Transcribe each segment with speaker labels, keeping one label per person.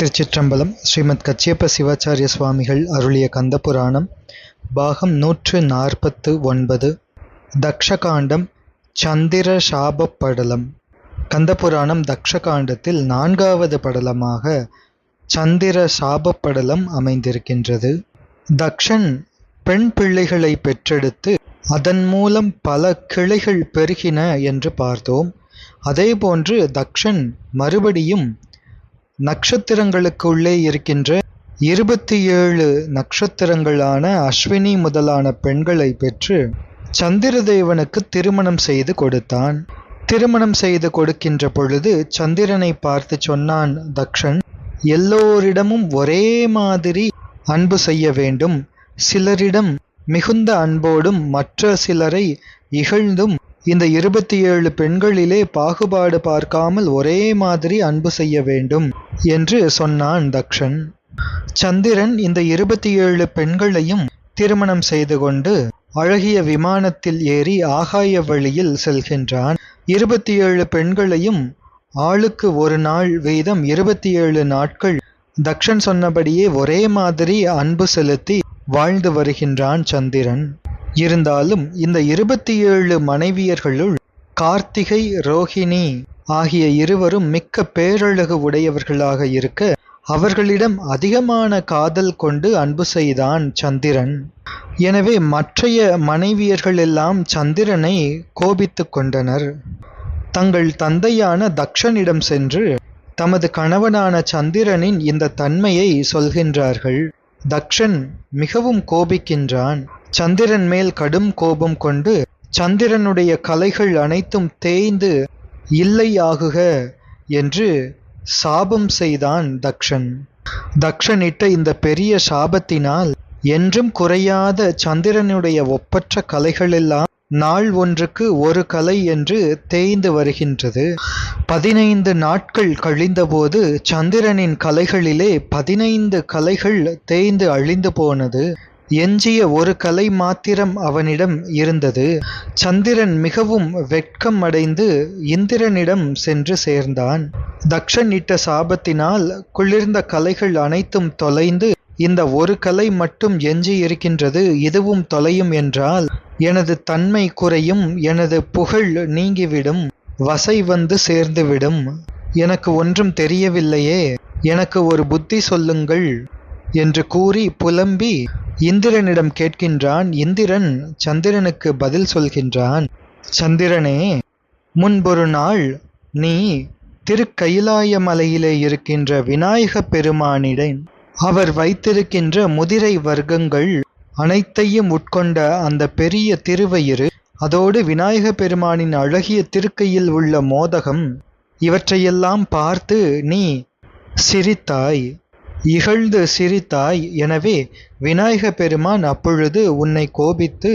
Speaker 1: திருச்சிற்றம்பலம் ஸ்ரீமத் கச்சியப்ப சிவாச்சாரிய சுவாமிகள் அருளிய கந்தபுராணம் பாகம் நூற்று நாற்பத்து ஒன்பது தக்ஷகாண்டம் சந்திர சாப படலம் கந்தபுராணம் தக்ஷகாண்டத்தில் நான்காவது படலமாக சந்திர சாபப்படலம் அமைந்திருக்கின்றது. தக்ஷன் பெண் பிள்ளைகளை பெற்றெடுத்து அதன் மூலம் பல கிளைகள் பெருகின என்று பார்த்தோம். அதேபோன்று தக்ஷன் மறுபடியும் நட்சத்திரங்களுக்குள்ளே இருக்கின்ற இருபத்தி ஏழு நட்சத்திரங்களான அஸ்வினி முதலான பெண்களை பெற்று சந்திரதேவனுக்கு திருமணம் செய்து கொடுத்தான். திருமணம் செய்து கொடுக்கின்ற பொழுது சந்திரனை பார்த்து சொன்னான் தக்ஷன் எல்லோரிடமும் ஒரே மாதிரி அன்பு செய்ய வேண்டும். சிலரிடம் மிகுந்த அன்போடும் மற்ற சிலரை இகழ்ந்தும் இந்த இருபத்தி ஏழு பெண்களிலே பாகுபாடு பார்க்காமல் ஒரே மாதிரி அன்பு செய்ய வேண்டும். என்று சொன்னான் தக்ஷன். சந்திரன் இந்த இருபத்தி ஏழு பெண்களையும் திருமணம் செய்து கொண்டு அழகிய விமானத்தில் ஏறி ஆகாய வழியில் செல்கின்றான். இருபத்தி ஏழு பெண்களையும் ஆளுக்கு ஒரு நாள் வீதம் இருபத்தி ஏழு நாட்கள். தக்ஷன் சொன்னபடியே ஒரே மாதிரி அன்பு செலுத்தி வாழ்ந்து வருகின்றான் சந்திரன். இருந்தாலும் இந்த இருபத்தி ஏழு மனைவியர்களுள் கார்த்திகை ரோஹிணி ஆகிய இருவரும் மிக்க பேரழகு உடையவர்களாக இருக்க அவர்களிடம் அதிகமான காதல் கொண்டு அன்பு செய்தான் சந்திரன். எனவே மற்றைய மனைவியர்கள் எல்லாம் சந்திரனை கோபித்து கொண்டனர். தங்கள் தந்தையான தக்ஷனிடம் சென்று தமது கணவனான சந்திரனின் இந்த தன்மையை சொல்கின்றார்கள். தக்ஷன் மிகவும் கோபிக்கின்றான். சந்திரன் மேல் கடும் கோபம் கொண்டு சந்திரனுடைய கலைகள் அனைத்தும் தேய்ந்து இல்லை ஆகுக என்று சாபம் செய்தான் தக்ஷன். தக்ஷனிட்ட இந்த பெரிய சாபத்தினால் என்றும் குறையாத சந்திரனுடைய ஒப்பற்ற கலைகளெல்லாம் நாள் ஒன்றுக்கு ஒரு கலை என்று தேய்ந்து வருகின்றது. பதினைந்து நாட்கள் கழிந்தபோது சந்திரனின் கலைகளிலே பதினைந்து கலைகள் தேய்ந்து அழிந்து போனது. எஞ்சிய ஒரு கலை மாத்திரம் அவனிடம் இருந்தது. சந்திரன் மிகவும் வெட்கம் அடைந்து இந்திரனிடம் சென்று சேர்ந்தான். தக்ஷன் இட்ட சாபத்தினால் குளிர்ந்த கலைகள் அனைத்தும் தொலைந்து இந்த ஒரு கலை மட்டும் எஞ்சி இருக்கின்றது இதுவும் தொலையும் என்றால் எனது தன்மை குறையும் எனது புகழ் நீங்கிவிடும் வசை வந்து சேர்ந்துவிடும். எனக்கு ஒன்றும் தெரியவில்லையே எனக்கு ஒரு புத்தி சொல்லுங்கள். என்று கூறி புலம்பி இந்திரனிடம் கேட்கின்றான் இந்திரன் சந்திரனுக்கு பதில் சொல்கின்றான். சந்திரனே முன்பொரு நாள் நீ திருக்கயிலாய மலையிலே இருக்கின்ற விநாயக பெருமானிடன் அவர் வைத்திருக்கின்ற முதிரை வர்க்கங்கள் அனைத்தையும் உட்கொண்ட அந்த பெரிய திருவயிறு அதோடு விநாயக பெருமானின் அழகிய திருக்கையில் உள்ள மோதகம் இவற்றையெல்லாம் பார்த்து நீ சிரித்தாய். இகழ்ந்து சிரித்தாய் எனவே விநாயக பெருமான் அப்பொழுது உன்னை கோபித்து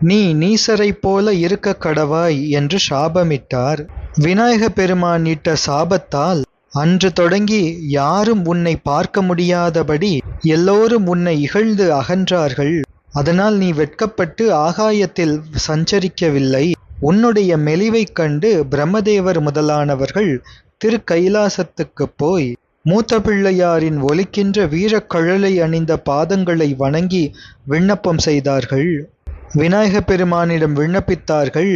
Speaker 1: நீ நீசரைப் போல இருக்க கடவாய் என்று சாபமிட்டார். விநாயக பெருமான் இட்ட சாபத்தால் அன்று தொடங்கி யாரும் உன்னை பார்க்க முடியாதபடி எல்லோரும் உன்னை இகழ்ந்து அகன்றார்கள். அதனால் நீ வெட்கப்பட்டு ஆகாயத்தில் சஞ்சரிக்கவில்லை. உன்னுடைய மெலிவைக் கண்டு பிரம்மதேவர் முதலானவர்கள் திருக்கைலாசத்துக்குப் போய் மூத்த பிள்ளையாரின் ஒலிக்கின்ற வீரக்கழலை அணிந்த பாதங்களை வணங்கி விண்ணப்பம் செய்தார்கள். விநாயக பெருமானிடம் விண்ணப்பித்தார்கள்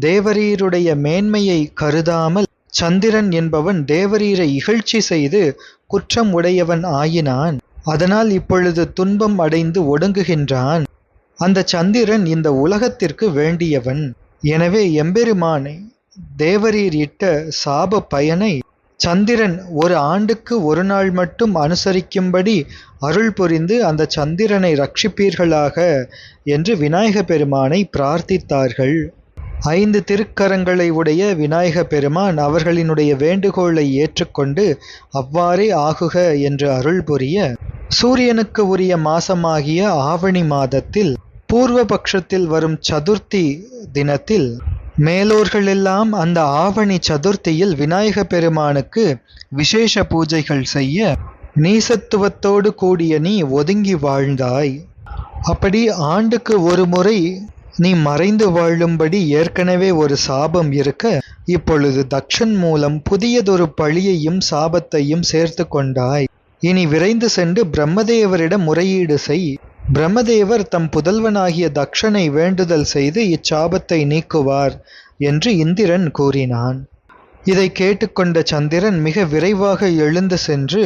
Speaker 1: தேவரீருடைய மேன்மையை கருதாமல் சந்திரன் என்பவன் தேவரீரை இகழ்ச்சி செய்து குற்றம் உடையவன் ஆயினான். அதனால் இப்பொழுது துன்பம் அடைந்து ஒடுங்குகின்றான். அந்த சந்திரன் இந்த உலகத்திற்கு வேண்டியவன். எனவே எம்பெருமானை தேவரீர் இட்ட சாப பயனை சந்திரன் ஒரு ஆண்டுக்கு ஒரு நாள் மட்டும் அனுசரிக்கும்படி அருள் புரிந்து அந்த சந்திரனை ரட்சிப்பீர்களாக என்று விநாயக பெருமானை பிரார்த்தித்தார்கள். ஐந்து திருக்கரங்களை உடைய விநாயக பெருமான் அவர்களினுடைய வேண்டுகோளை ஏற்றுக்கொண்டு அவ்வாறே ஆகுக என்று அருள் புரிய சூரியனுக்கு உரிய மாசமாகிய ஆவணி மாதத்தில் பூர்வபக்ஷத்தில் வரும் சதுர்த்தி தினத்தில் மேலோர்களெல்லாம் அந்த ஆவணி சதுர்த்தியில் விநாயக பெருமானுக்கு விசேஷ பூஜைகள் செய்ய நீசத்துவத்தோடு கூடிய நீ ஒதுங்கி வாழ்ந்தாய். அப்படி ஆண்டுக்கு ஒரு முறை நீ மறைந்து வாழும்படி ஏற்கனவே ஒரு சாபம் இருக்க இப்பொழுது தக்ஷன் மூலம் புதியதொரு பழியையும் சாபத்தையும் சேர்த்து கொண்டாய். இனி விரைந்து சென்று பிரம்மதேவரிடம் முறையீடு செய். பிரம்மதேவர் தம் புதல்வனாகிய தக்ஷனை வேண்டுதல் செய்து இச்சாபத்தை நீக்குவார் என்று இந்திரன் கூறினான். இதை கேட்டுக்கொண்ட சந்திரன் மிக விரைவாக எழுந்து சென்று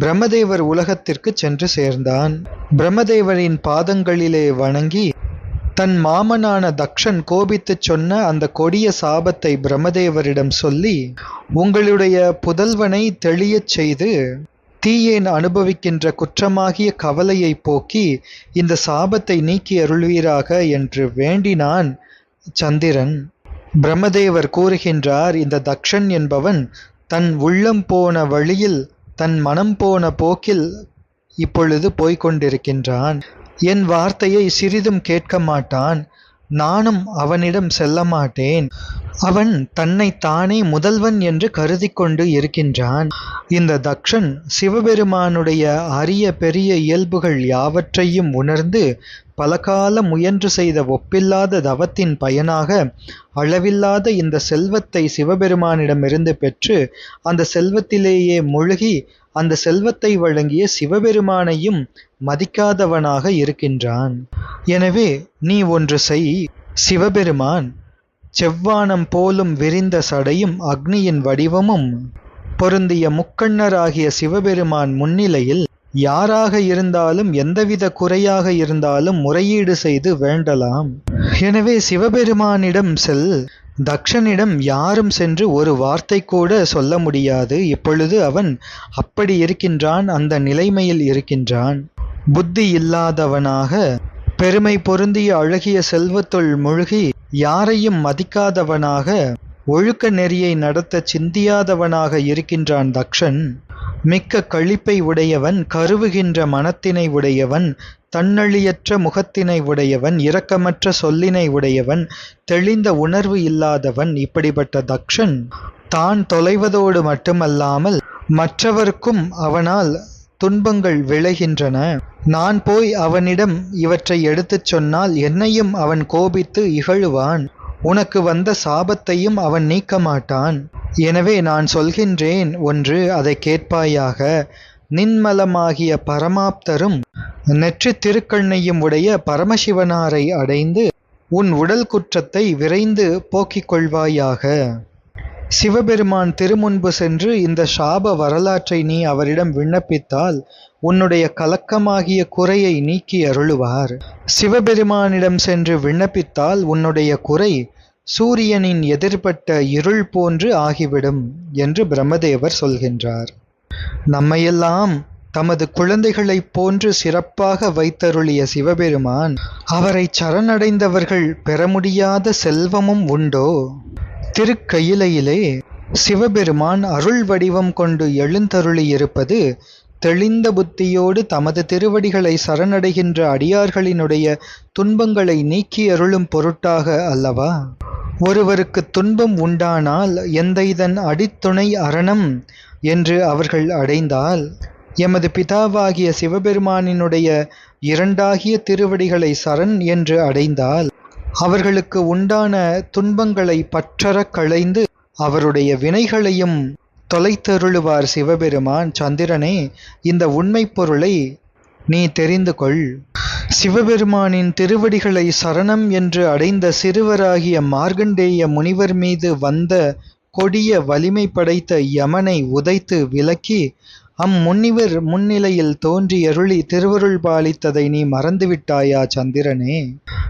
Speaker 1: பிரம்மதேவர் உலகத்திற்கு சென்று சேர்ந்தான். பிரம்மதேவரின் பாதங்களிலே வணங்கி தன் மாமனான தக்ஷன் கோபித்துச் சொன்ன அந்த கொடிய சாபத்தை பிரம்மதேவரிடம் சொல்லி உங்களுடைய புதல்வனை தெளியச் செய்து தீயேன் அனுபவிக்கின்ற குற்றமாகிய கவலையை போக்கி இந்த சாபத்தை நீக்கி அருள்வீராக என்று வேண்டினான் சந்திரன். பிரம்மதேவர் கூறுகின்றார் இந்த தக்ஷன் என்பவன் தன் உள்ளம் போன வழியில் தன் மனம் போன போக்கில் இப்பொழுது போய்க் கொண்டிருக்கின்றான். என் வார்த்தையை சிறிதும் கேட்க மாட்டான். நானும் அவனிடம் செல்ல மாட்டேன் அவன் தன்னை தானே முதல்வன் என்று கருதி கொண்டு இருக்கின்றான். இந்த தக்ஷன் சிவபெருமானுடைய அரிய பெரிய இயல்புகள் யாவற்றையும் உணர்ந்து பலகாலம் முயன்று செய்த ஒப்பில்லாத தவத்தின் பயனாக அளவில்லாத இந்த செல்வத்தை சிவபெருமானிடமிருந்து பெற்று அந்த செல்வத்திலேயே முழுகி அந்த செல்வத்தை வழங்கிய சிவபெருமானையும் மதிக்காதவனாக இருக்கின்றான். எனவே நீ ஒன்று செய் சிவபெருமான் செவ்வானம் போலும் விரிந்த சடையும் அக்னியின் வடிவமும் பொருந்திய முக்கண்ணராகிய சிவபெருமான் முன்னிலையில் யாராக இருந்தாலும் எந்தவித குறையாக இருந்தாலும் முறையீடு செய்து வேண்டலாம். எனவே சிவபெருமானிடம் செல் தக்ஷனிடம் யாரும் சென்று ஒரு வார்த்தை கூட சொல்ல முடியாது. இப்பொழுது அவன் அப்படி இருக்கின்றான் அந்த நிலைமையில் இருக்கின்றான். புத்தி இல்லாதவனாக பெருமை பொருந்திய அழகிய செல்வத்துள் முழுகி யாரையும் மதிக்காதவனாக ஒழுக்க நெறியை நடத்த சிந்தியாதவனாக இருக்கின்றான் தக்ஷன். மிக்க களிப்பை உடையவன் கருவுகின்ற மனத்தினை உடையவன் தன்னழியற்ற முகத்தினை உடையவன் இரக்கமற்ற சொல்லினை உடையவன் தெளிந்த உணர்வு இல்லாதவன் இப்படிப்பட்ட தக்ஷன் தான் தொலைவதோடு மட்டுமல்லாமல் மற்றவர்க்கும் அவனால் துன்பங்கள் விளைகின்றன. நான் போய் அவனிடம் இவற்றை எடுத்துச் சொன்னால் என்னையும் அவன் கோபித்து இகழுவான். உனக்கு வந்த சாபத்தையும் அவன் நீக்க மாட்டான் எனவே நான் சொல்கின்றேன் ஒன்று அதை கேட்பாயாக. நின்மலமாகிய பரமாப்தரும் நெற்றி திருக்கண்ணையும் உடைய பரமசிவனாரை அடைந்து உன் உடல் குற்றத்தை விரைந்து போக்கிக் கொள்வாயாக. சிவபெருமான் திருமுன்பு சென்று இந்த சாப வரலாற்றை நீ அவரிடம் விண்ணப்பித்தால் உன்னுடைய கலக்கமாகிய குறையை நீக்கி அருளுவார். சிவபெருமானிடம் சென்று விண்ணப்பித்தால் உன்னுடைய குறை சூரியனின் எதிர்பட்ட இருள் போன்று ஆகிவிடும் என்று பிரம்மதேவர் சொல்கின்றார். நம்மையெல்லாம் தமது குழந்தைகளைப் போன்று சிறப்பாக வைத்தருளிய சிவபெருமான் அவரை சரணடைந்தவர்கள் பெற முடியாத செல்வமும் உண்டோ? திருக்கையிலையிலே சிவபெருமான் அருள் வடிவம் கொண்டு எழுந்தருளியிருப்பது தெளிந்த புத்தியோடு தமது திருவடிகளை சரணடைகின்ற அடியார்களினுடைய துன்பங்களை நீக்கி அருளும் பொருட்டாக அல்லவா? ஒருவருக்கு துன்பம் உண்டானால் எந்த இதன் அடித்துணை அரணம் என்று அவர்கள் அடைந்தால் எமது பிதாவாகிய சிவபெருமானினுடைய இரண்டாகிய திருவடிகளை சரண் என்று அடைந்தால் அவர்களுக்கு உண்டான துன்பங்களை பற்றறக் களைந்து அவருடைய வினைகளையும் தொலைத்தருளுவார் சிவபெருமான் சந்திரனே இந்த உண்மை பொருளை நீ தெரிந்து கொள். சிவபெருமானின் திருவடிகளை சரணம் என்று அடைந்த சிறுவராகிய மார்கண்டேய முனிவர் மீது வந்த கொடிய வலிமை படைத்த யமனை உதைத்து விலக்கி அம்முனிவர் முன்னிலையில் தோன்றி அருளி திருவருள் பாலித்ததை நீ மறந்துவிட்டாயா சந்திரனே?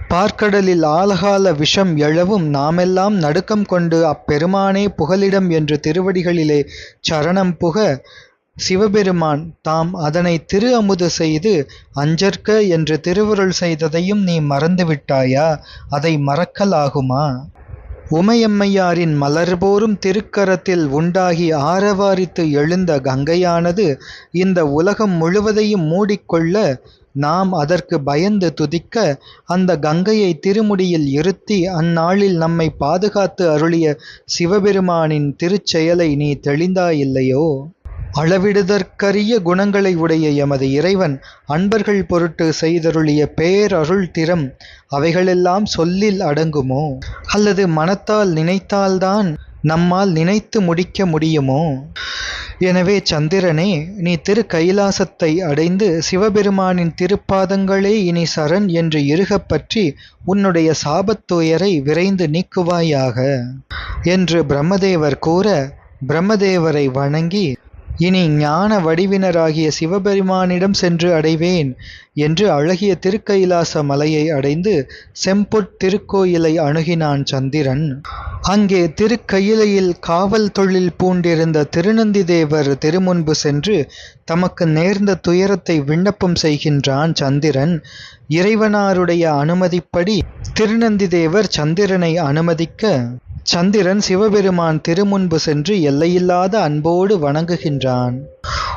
Speaker 1: பார்க்கடலில் ஆலகால விஷம் எழவும் நாமெல்லாம் நடுக்கம் கொண்டு அப்பெருமானே புகலிடம் என்று திருவடிகளிலே சரணம் புக சிவபெருமான் தாம் அதனை திரு அமுது செய்து அஞ்சற்க என்று திருவருள் செய்ததையும் நீ மறந்துவிட்டாயா? அதை மறக்கலாகுமா? உமையம்மையாரின் மலர்போரும் திருக்கரத்தில் உண்டாகி ஆரவாரித்து எழுந்த கங்கையானது இந்த உலகம் முழுவதையும் மூடிக்கொள்ள நாம் அதற்கு பயந்து துதிக்க அந்த கங்கையை திருமுடியில் இருத்தி அந்நாளில் நம்மை பாதுகாத்து அருளிய சிவபெருமானின் திருச்செயலை நீ தெளிந்தாயில்லையோ? அளவிடுதற்கரிய குணங்களை உடைய எமது இறைவன் அன்பர்கள் பொருட்டு செய்தருளிய பேரருள் திறம் அவைகளெல்லாம் சொல்லில் அடங்குமோ? அல்லது மனத்தால் நினைத்தால்தான் நம்மால் நினைத்து முடிக்க முடியுமோ? எனவே சந்திரனே நீ திரு கைலாசத்தை அடைந்து சிவபெருமானின் திருப்பாதங்களே இனி சரண் என்று இறுகப் பற்றி உன்னுடைய சாபத்துயரை விரைந்து நீக்குவாயாக? என்று பிரம்மதேவர் கூற பிரம்மதேவரை வணங்கி இனி ஞான வடிவினராகிய சிவபெருமானிடம் சென்று அடைவேன் என்று அழகிய திருக்கைலாச மலையை அடைந்து செம்பொட் திருக்கோயிலை அணுகினான் சந்திரன். அங்கே திருக்கயிலையில் காவல் தொழில் பூண்டிருந்த திருநந்தி தேவர் திருமுன்பு சென்று தமக்கு நேர்ந்த துயரத்தை விண்ணப்பம் செய்கின்றான் சந்திரன். இறைவனாருடைய அனுமதிப்படி திருநந்தி தேவர் சந்திரனை அனுமதிக்க சந்திரன் சிவபெருமான் திருமுன்பு சென்று எல்லையில்லாத அன்போடு வணங்குகின்றான்.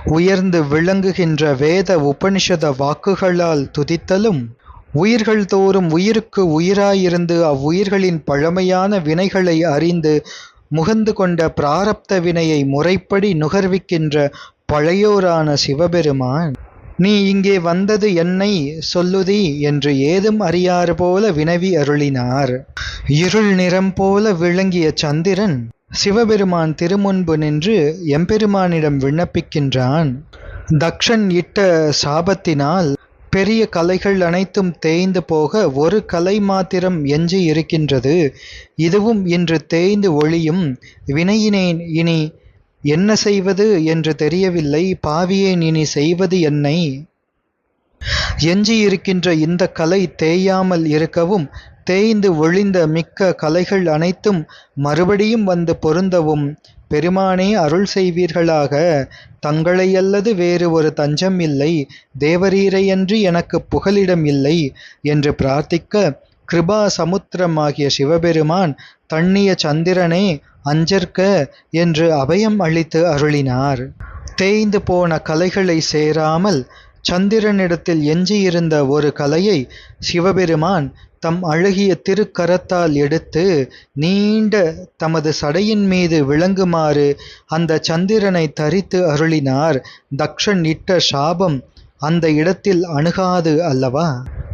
Speaker 1: உயர்ந்து விளங்குகின்ற வேத உபனிஷத வாக்குகளால் துதித்தலும் உயிர்கள் தோறும் உயிருக்கு உயிராயிருந்து அவ்வுயிர்களின் பழமையான வினைகளை அறிந்து முகந்து கொண்ட பிராரப்த வினையை முறைப்படி நுகர்விக்கின்ற பழையோரான சிவபெருமான். நீ இங்கே வந்தது என்னை சொல்லுதி என்று ஏதும் அறியாறு போல வினவி அருளினார். இருள் நிறம் போல விளங்கிய சந்திரன் சிவபெருமான் திருமுன்பு நின்று எம்பெருமானிடம் விண்ணப்பிக்கின்றான். தக்ஷன் இட்ட சாபத்தினால் பெரிய கலைகள் அனைத்தும் தேய்ந்து போக ஒரு கலை மாத்திரம் எஞ்சி இருக்கின்றது. இதுவும் இன்று தேய்ந்து ஒளியும். வினையினேன் இனி என்ன செய்வது என்று தெரியவில்லை. பாவியேன் இனி செய்வது என்னை? எஞ்சியிருக்கின்ற இந்த கலை தேயாமல் இருக்கவும் தேய்ந்து ஒழிந்த மிக்க கலைகள் அனைத்தும் மறுபடியும் வந்து பொருந்தவும். பெருமானே அருள் செய்வீர்களாக. தங்களையல்லது வேறு ஒரு தஞ்சம் இல்லை. தேவரீரையன்றி எனக்கு புகலிடம் இல்லை என்று பிரார்த்திக்க கிருபா சமுத்திரமாகிய சிவபெருமான் தண்ணிய சந்திரனே அஞ்சற்க என்று அபயம் அளித்து அருளினார். தேய்ந்து போன கலைகளை சேராமல் சந்திரனிடத்தில் எஞ்சியிருந்த ஒரு கலையை சிவபெருமான் தம் அழகிய திருக்கரத்தால் எடுத்து நீண்ட தமது சடையின் மீது விளங்குமாறு அந்த சந்திரனை தரித்து அருளினார். தக்ஷன் இட்ட சாபம் அந்த இடத்தில் அணுகாது அல்லவா?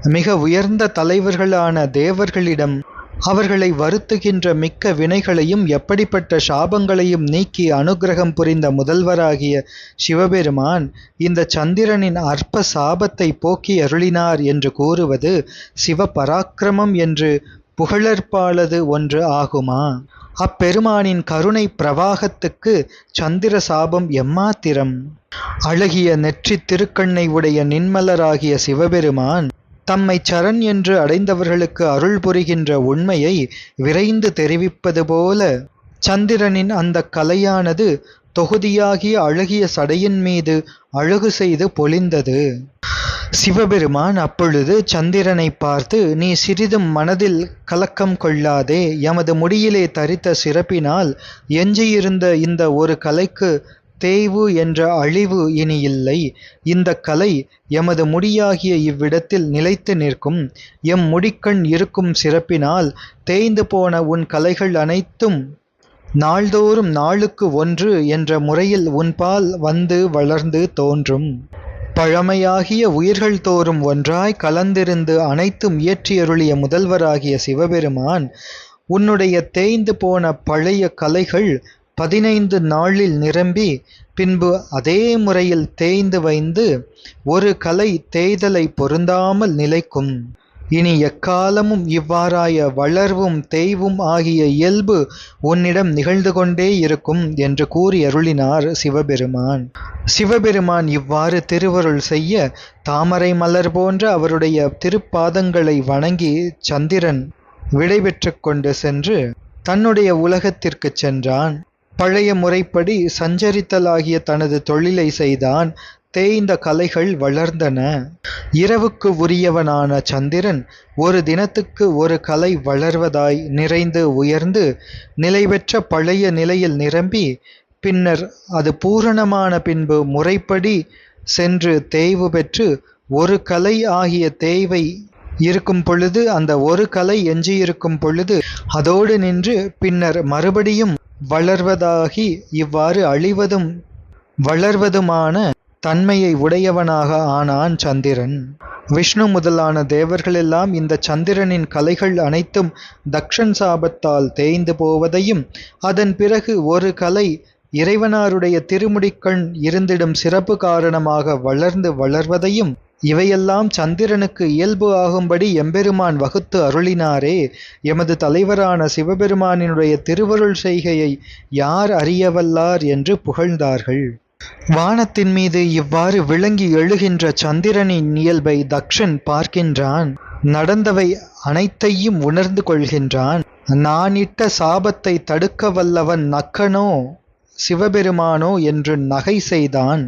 Speaker 1: மிக உயர்ந்த தலைவர்களான தேவர்களிடம் அவர்களை வருத்துகின்ற மிக்க வினைகளையும் எப்படிப்பட்ட சாபங்களையும் நீக்கி அனுகிரகம் புரிந்த முதல்வராகிய சிவபெருமான் இந்த சந்திரனின் அற்ப சாபத்தை போக்கி அருளினார் என்று கூறுவது சிவபராக்கிரமம் என்று புகழற்பாலது ஒன்று ஆகுமா? அப்பெருமானின் கருணை பிரவாகத்துக்கு சந்திர சாபம் எம்மாத்திரம்? அழகிய நெற்றி திருக்கண்ணை உடைய நின்மலராகிய சிவபெருமான் தம்மை சரண் என்று அடைந்தவர்களுக்கு அருள் புரிகின்ற உண்மையை விரைந்து தெரிவிப்பது போல. சந்திரனின் அந்த கலையானது தொகுதியாகிய அழகிய சடையின் மீது அழகு செய்து பொழிந்தது. சிவபெருமான் அப்பொழுது சந்திரனை பார்த்து நீ சிறிதும் மனதில் கலக்கம் கொள்ளாதே. எமது முடியிலே தரித்த சிறப்பினால் எஞ்சியிருந்த இந்த ஒரு கலைக்கு தேய்வு என்ற அழிவு இனி இல்லை. இந்த கலை எமது முடியாகிய இவ்விடத்தில் நிலைத்து நிற்கும். எம் முடிக்கண் இருக்கும் சிறப்பினால் தேய்ந்து போன உன் கலைகள் அனைத்தும் நாள்தோறும் நாளுக்கு ஒன்று என்ற முறையில் உன்பால் வந்து வளர்ந்து தோன்றும். பழமையாகிய உயிர்கள் தோறும் ஒன்றாய் கலந்திருந்து அனைத்தும் இயற்றியருளிய முதல்வராகிய சிவபெருமான் உன்னுடைய தேய்ந்து போன பழைய கலைகள் பதினைந்து நாளில் நிரம்பி பின்பு அதே முறையில் தேய்ந்து வைந்து ஒரு கலை தேய்தலை பொருந்தாமல் நிலைக்கும். இனி எக்காலமும் இவ்வாறாய வளர்வும் தேய்வும் ஆகிய இயல்பு உன்னிடம் நிகழ்ந்து கொண்டே இருக்கும் என்று கூறி அருளினார் சிவபெருமான். சிவபெருமான் இவ்வாறு திருவருள் செய்ய தாமரை மலர் போன்ற அவருடைய திருப்பாதங்களை வணங்கி சந்திரன் விடைபெற்று கொண்டு சென்று தன்னுடைய உலகத்திற்கு சென்றான். பழைய முறைப்படி சஞ்சரித்தலாகிய தனது தொழிலை செய்தான். தேய்ந்த கலைகள் வளர்ந்தன. இரவுக்கு உரியவனான சந்திரன் ஒரு தினத்துக்கு ஒரு கலை வளர்வதாய் நிறைந்து உயர்ந்து நிலைபெற்ற பழைய நிலையில் நிரம்பி பின்னர் அது பூரணமான பின்பு முறைப்படி சென்று தேய்வு பெற்று ஒரு கலை ஆகிய தேய்வை இருக்கும் பொழுது அந்த ஒரு கலை எஞ்சியிருக்கும் பொழுது அதோடு நின்று பின்னர் மறுபடியும் வளர்வதாகி இவ்வாறு அழிவதும் வளர்வதுமான தன்மையை உடையவனாக ஆனான் சந்திரன். விஷ்ணு முதலான தேவர்களெல்லாம் இந்த சந்திரனின் கலைகள் அனைத்தும் தக்ஷன் சாபத்தால் தேய்ந்து போவதையும் அதன் பிறகு ஒரு கலை இறைவனாருடைய திருமுடிக்கண் இருந்திடும் சிறப்பு காரணமாக வளர்ந்து வளர்வதையும் இவையெல்லாம் சந்திரனுக்கு இயல்பு ஆகும்படி எம்பெருமான் வகுத்து அருளினாரே. எமது தலைவரான சிவபெருமானினுடைய திருவருள் செய்கையை யார் அறியவல்லார் என்று புகழ்ந்தார்கள். வானத்தின் மீது இவ்வாறு விளங்கி எழுகின்ற சந்திரனின் இயல்பை தக்ஷன் பார்க்கின்றான். நடந்தவை அனைத்தையும் உணர்ந்து கொள்கின்றான். நானிட்ட சாபத்தை தடுக்க வல்லவன் நக்கனோ சிவபெருமானோ என்று நகை செய்தான்.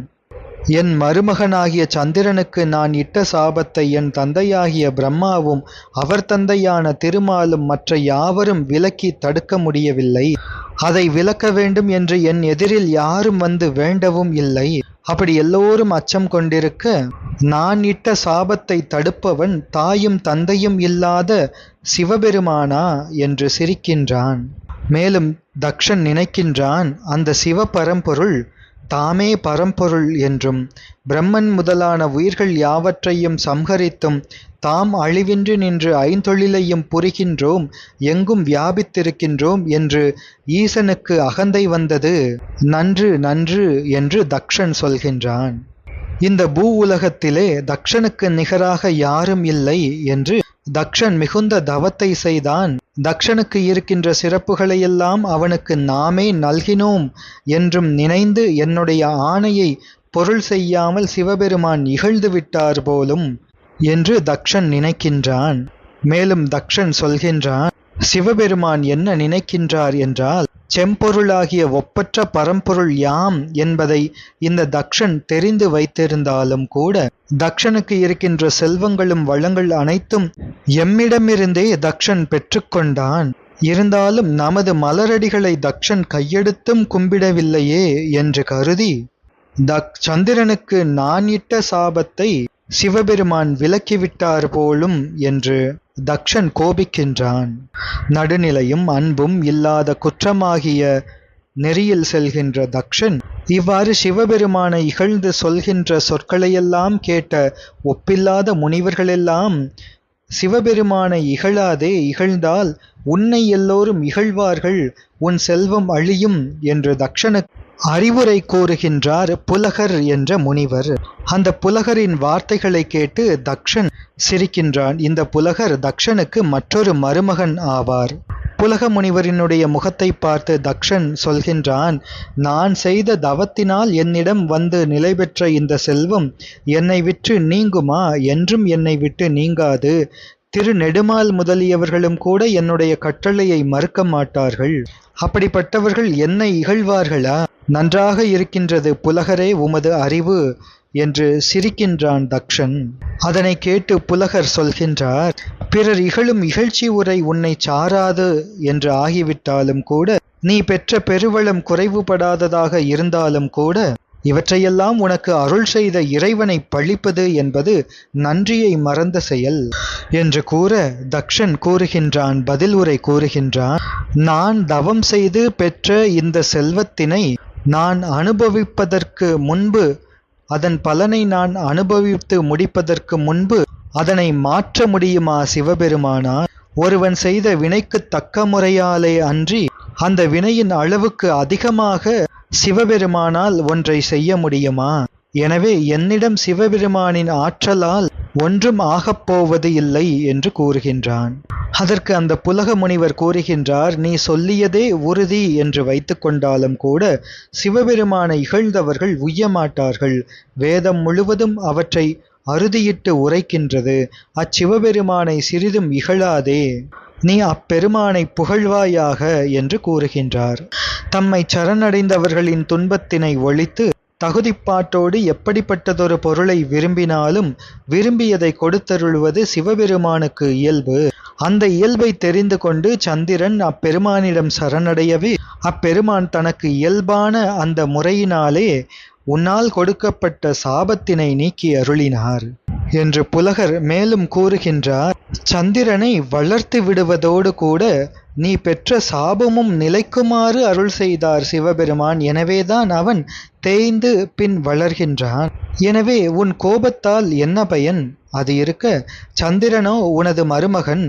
Speaker 1: என் மருமகனாகிய சந்திரனுக்கு நான் இட்ட சாபத்தை என் தந்தையாகிய பிரம்மாவும் அவர் தந்தையான திருமாலும் மற்ற யாவரும் விலக்கி தடுக்க முடியவில்லை. அதை விலக்க வேண்டும் என்று என் எதிரில் யாரும் வந்து வேண்டவும் இல்லை. அப்படி எல்லோரும் அச்சம் கொண்டிருக்க நான் இட்ட சாபத்தை தடுப்பவன் தாயும் தந்தையும் இல்லாத சிவபெருமானா என்று சிரிக்கின்றான். மேலும் தக்ஷன் நினைக்கின்றான் அந்த சிவ பரம்பொருள் தாமே பரம்பொருள் என்றும் பிரம்மன் முதலான உயிர்கள் யாவற்றையும் சம்ஹரித்தும் தாம் அழிவின்றி நின்று ஐந்தொழிலையும் புரிகின்றோம் எங்கும் வியாபித்திருக்கின்றோம் என்று ஈசனுக்கு அகந்தை வந்தது. நன்று நன்று என்று தக்ஷன் சொல்கின்றான். இந்த பூ உலகத்திலே தக்ஷனுக்கு நிகராக யாரும் இல்லை என்று தக்ஷன் மிகுந்த தவத்தை செய்தான். தக்ஷனுக்கு இருக்கின்ற சிறப்புகளையெல்லாம் அவனுக்கு நாமே நல்கினோம் என்றும் நினைந்து என்னுடைய ஆணையை பொருள் செய்யாமல் சிவபெருமான் இகழ்ந்து விட்டார் போலும் என்று தக்ஷன் நினைக்கின்றான். மேலும் தக்ஷன் சொல்கின்றான் சிவபெருமான் என்ன நினைக்கின்றார் என்றால் செம்பொருளாகிய ஒப்பற்ற பரம்பொருள் யாம் என்பதை இந்த தக்ஷன் தெரிந்து வைத்திருந்தாலும் கூட தக்ஷனுக்கு இருக்கின்ற செல்வங்களும் வளங்கள் அனைத்தும் எம்மிடமிருந்தே தக்ஷன் பெற்றுக்கொண்டான். இருந்தாலும் நமது மலரடிகளை தக்ஷன் கையெடுத்தும் கும்பிடவில்லையே என்று கருதி தக் சந்திரனுக்கு நான் இட்ட சாபத்தை சிவபெருமான் விலக்கிவிட்டார் போலும் என்று தக்ஷன் கோபிக்கின்றான். நடுநிலையும் அன்பும் இல்லாத குற்றமாகிய நெறியில் செல்கின்ற தக்ஷன் இவ்வாறு சிவபெருமானை இகழ்ந்து சொல்கின்ற சொற்களையெல்லாம் கேட்ட ஒப்பில்லாத முனிவர்களெல்லாம் சிவபெருமானை இகழாதே இகழ்ந்தால் உன்னை எல்லோரும் இகழ்வார்கள் உன் செல்வம் அழியும் என்று தக்ஷனுக்கு அறிவுரை கூறுகின்றார் புலகர் என்ற முனிவர். அந்த புலகரின் வார்த்தைகளை கேட்டு தக்ஷன் சிரிக்கின்றான். இந்த புலகர் தக்ஷனுக்கு மற்றொரு மருமகன் ஆவார். புலக முனிவரினுடைய முகத்தை பார்த்து தக்ஷன் சொல்கின்றான் நான் செய்த தவத்தினால் என்னிடம் வந்து நிலை பெற்ற இந்த செல்வம் என்னை விற்று நீங்குமா? என்றும் என்னை விட்டு நீங்காது. திரு நெடுமால் முதலியவர்களும் கூட என்னுடைய கட்டளையை மறுக்க மாட்டார்கள். அப்படிப்பட்டவர்கள் என்னை இகழ்வார்களா? நன்றாக இருக்கின்றது புலகரே உமது அறிவு. என்று சிரிக்கின்றான் தக்ஷன். அதனை கேட்டு புலகர் சொல்கின்றார் பிறர் இகழும் இகழ்ச்சி உரை உன்னை சாராது என்று ஆகிவிட்டாலும் கூட நீ பெற்ற பெருவளம் குறைவுபடாததாக இருந்தாலும் கூட இவற்றையெல்லாம் உனக்கு அருள் செய்த இறைவனை பழிப்பது என்பது நன்றியை மறந்த செயல் என்று கூற தக்ஷன் கூறுகின்றான் பதில் உரை கூறுகின்றான் நான் தவம் செய்து பெற்ற இந்த செல்வத்தினை நான் அனுபவிப்பதற்கு முன்பு அதன் பலனை நான் அனுபவித்து முடிப்பதற்கு முன்பு அதனை மாற்ற முடியுமா சிவபெருமானார்? ஒருவன் செய்த வினைக்கு தக்க முறையாலே அன்றி அந்த வினையின் அளவுக்கு அதிகமாக சிவபெருமானால் ஒன்றை செய்ய முடியுமா? எனவே என்னிடம் சிவபெருமானின் ஆற்றலால் ஒன்றும் ஆகப்போவது இல்லை என்று கூறுகின்றான். அதற்கு அந்த புலக முனிவர் கூறுகின்றார் நீ சொல்லியதே உறுதி என்று வைத்துக்கொண்டாலும் கூட சிவபெருமானை இகழ்ந்தவர்கள் உய்யமாட்டார்கள். வேதம் முழுவதும் அவற்றை அறுதியிட்டு உரைக்கின்றது. அச்சிவபெருமானை சிறிதும் இகழாதே. நீ அப்பெருமானை புகழ்வாயாக என்று கூறுகின்றார். தம்மை சரணடைந்தவர்களின் துன்பத்தினை ஒழித்து தகுதிப்பாட்டோடு எப்படிப்பட்டதொரு பொருளை விரும்பினாலும் விரும்பியதை கொடுத்தருள்வது சிவபெருமானுக்கு இயல்பு. அந்த இயல்பை தெரிந்து கொண்டு சந்திரன் அப்பெருமானிடம் சரணடையவே அப்பெருமான் தனக்கு இயல்பான அந்த முறையினாலே உன்னால் கொடுக்கப்பட்ட சாபத்தினை நீக்கி அருளினார். என்று புலகர் மேலும் கூறுகின்றார் சந்திரனை வளர்த்து விடுவதோடு கூட நீ பெற்ற சாபமும் நிலைக்குமாறு அருள் செய்தார் சிவபெருமான். எனவேதான் அவன் தேய்ந்து பின் வளர்கின்றான். எனவே உன் கோபத்தால் என்ன பயன்? அது இருக்க சந்திரனோ உனது மருமகன்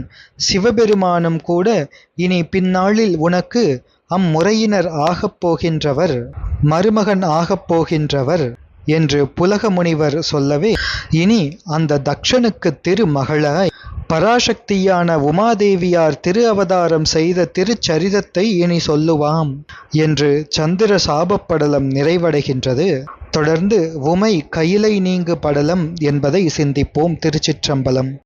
Speaker 1: சிவபெருமானும் கூட இனி பின்னாளில் உனக்கு அம்முறையினர் ஆகப் போகின்றவர் மருமகன் ஆகப் போகின்றவர். என்று புலக முனிவர் சொல்லவே இனி அந்த தக்ஷனுக்கு திருமகளாய் பராசக்தியான உமாதேவியார் திரு அவதாரம் செய்த திருச்சரிதத்தை இனி சொல்லுவாம் என்று சந்திர சாபப்படலம் நிறைவடைகின்றது. தொடர்ந்து உமை கையிலை நீங்கு படலம் என்பதை சிந்திப்போம் திருச்சிற்றம்பலம்.